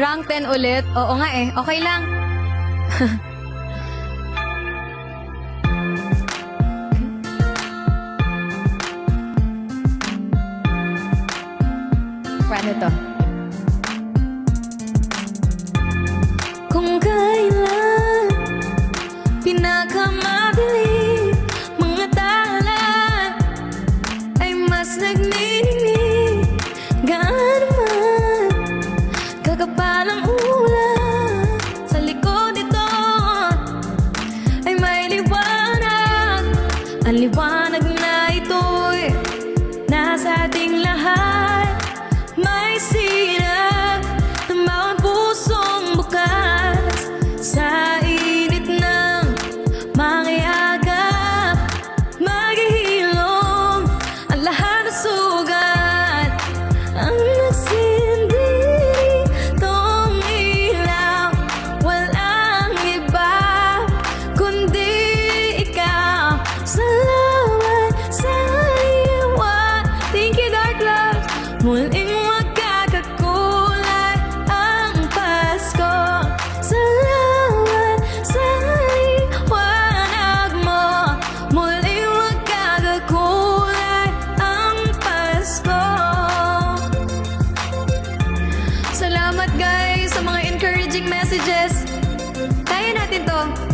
Rank 10 ulit. Oo nga eh. Okay lang. Paano to? Ang liwanag muling magkakakulay ang Pasko salamat sa liwanag mo muling magkakakulay ang Pasko Salamat guys sa mga encouraging messages. Kaya natin to.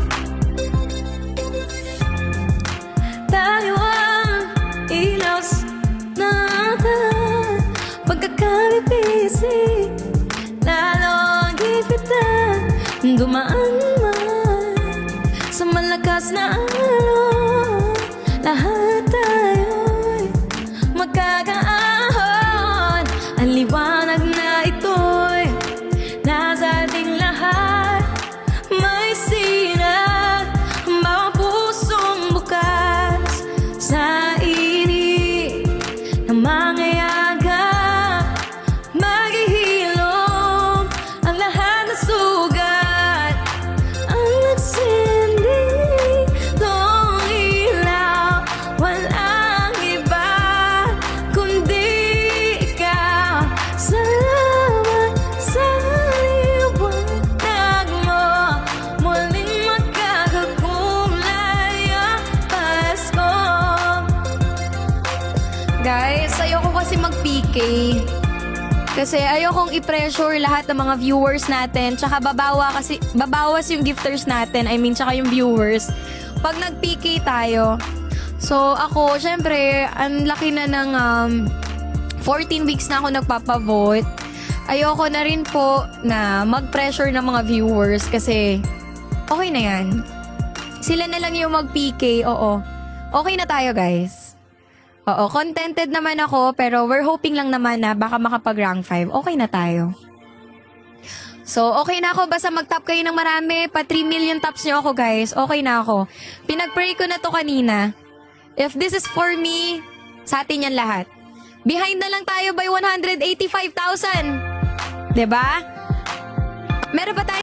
Malakas na alon. Lahat tayo'y magkakaahon. Ang Guys, ayoko kasi mag-PK. Kasi ayokong i-pressure lahat ng mga viewers natin. Tsaka babawa kasi, babawas yung gifters natin. I mean, tsaka yung viewers. Pag nag-PK tayo. So, ako, syempre, ang laki na ng um, 14 weeks na ako nagpapavote. Ayoko na rin po na mag-pressure ng mga viewers kasi okay na yan. Sila na lang yung mag-PK, oo. Okay na tayo, guys. Oo, contented naman ako, pero we're hoping lang naman na baka makapag-rank 5. Okay na tayo. So, okay na ako. Basta mag-top kayo ng marami. Pa 3 million tops nyo ako, guys. Okay na ako. Pinag-pray ko na to kanina. If this is for me, sa atin yan lahat. Behind na lang tayo by 185,000. 'Di ba? Meron ba tayo